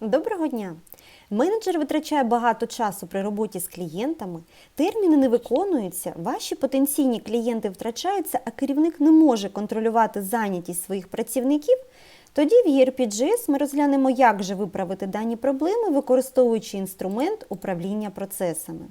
Доброго дня! Менеджер витрачає багато часу при роботі з клієнтами, терміни не виконуються, ваші потенційні клієнти втрачаються, а керівник не може контролювати зайнятість своїх працівників. Тоді в ERP-GS ми розглянемо, як же виправити дані проблеми, використовуючи інструмент управління процесами.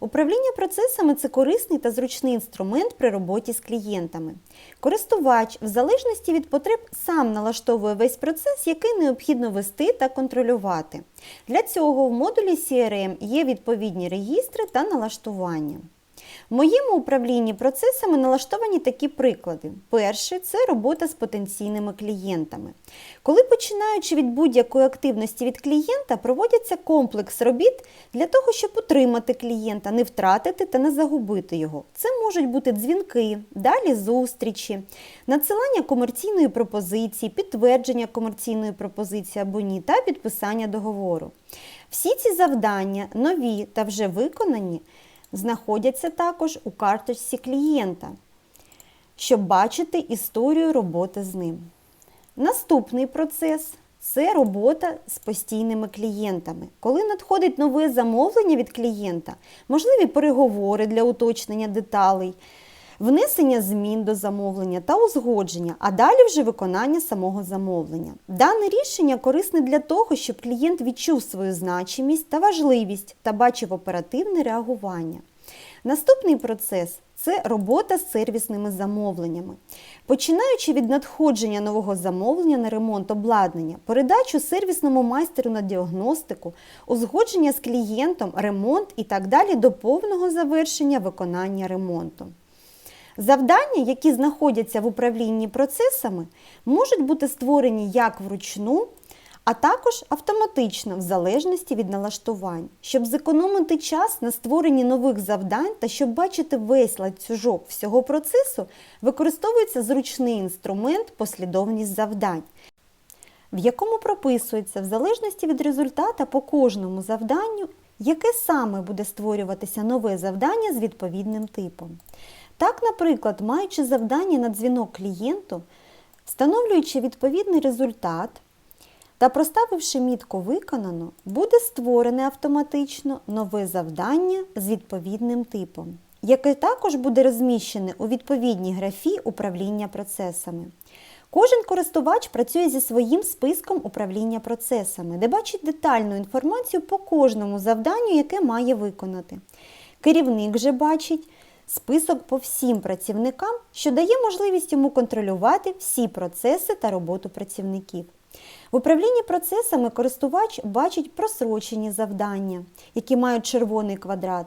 Управління процесами це корисний та зручний інструмент при роботі з клієнтами. Користувач, в залежності від потреб, сам налаштовує весь процес, який необхідно вести та контролювати. Для цього в модулі CRM є відповідні регістри та налаштування. В моєму управлінні процесами налаштовані такі приклади. Перший це робота з потенційними клієнтами. Коли починаючи від будь-якої активності від клієнта, проводяться комплекс робіт для того, щоб утримати клієнта, не втратити та не загубити його. Це можуть бути дзвінки, далі зустрічі, надсилання комерційної пропозиції, підтвердження комерційної пропозиції або ні та підписання договору. Всі ці завдання, нові та вже виконані, знаходяться також у карточці клієнта, щоб бачити історію роботи з ним. Наступний процес це робота з постійними клієнтами. Коли надходить нове замовлення від клієнта, можливі переговори для уточнення деталей, внесення змін до замовлення та узгодження, а далі вже виконання самого замовлення. Дане рішення корисне для того, щоб клієнт відчув свою значимість та важливість та бачив оперативне реагування. Наступний процес це робота з сервісними замовленнями. Починаючи від надходження нового замовлення на ремонт обладнання, передачу сервісному майстеру на діагностику, узгодження з клієнтом, ремонт і так далі до повного завершення виконання ремонту. Завдання, які знаходяться в управлінні процесами, можуть бути створені як вручну, а також автоматично в залежності від налаштувань, щоб зекономити час на створенні нових завдань та щоб бачити весь ланцюжок всього процесу, використовується зручний інструмент послідовність завдань, в якому прописується в залежності від результата по кожному завданню, яке саме буде створюватися нове завдання з відповідним типом. Так, наприклад, маючи завдання на дзвінок клієнту, встановлюючи відповідний результат та проставивши мітку виконано, буде створене автоматично нове завдання з відповідним типом, яке також буде розміщене у відповідній графі управління процесами. Кожен користувач працює зі своїм списком управління процесами, де бачить детальну інформацію по кожному завданню, яке має виконати. Керівник же бачить список по всім працівникам, що дає можливість йому контролювати всі процеси та роботу працівників. В управлінні процесами користувач бачить просрочені завдання, які мають червоний квадрат.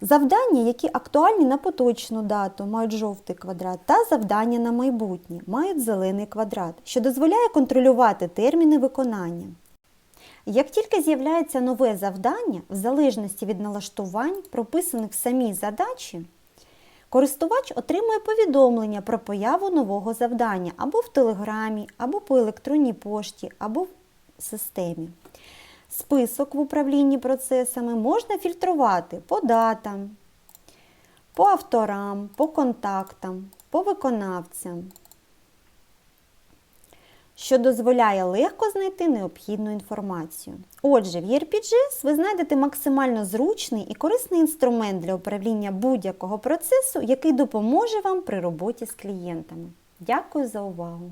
Завдання, які актуальні на поточну дату, мають жовтий квадрат, та завдання на майбутнє мають зелений квадрат, що дозволяє контролювати терміни виконання. Як тільки з'являється нове завдання, в залежності від налаштувань, прописаних в самій задачі, користувач отримує повідомлення про появу нового завдання або в Телеграмі, або по електронній пошті, або в системі. Список в управлінні процесами можна фільтрувати по датам, по авторам, по контактам, по виконавцям, що дозволяє легко знайти необхідну інформацію. Отже, в ERPGS ви знайдете максимально зручний і корисний інструмент для управління будь-якого процесу, який допоможе вам при роботі з клієнтами. Дякую за увагу!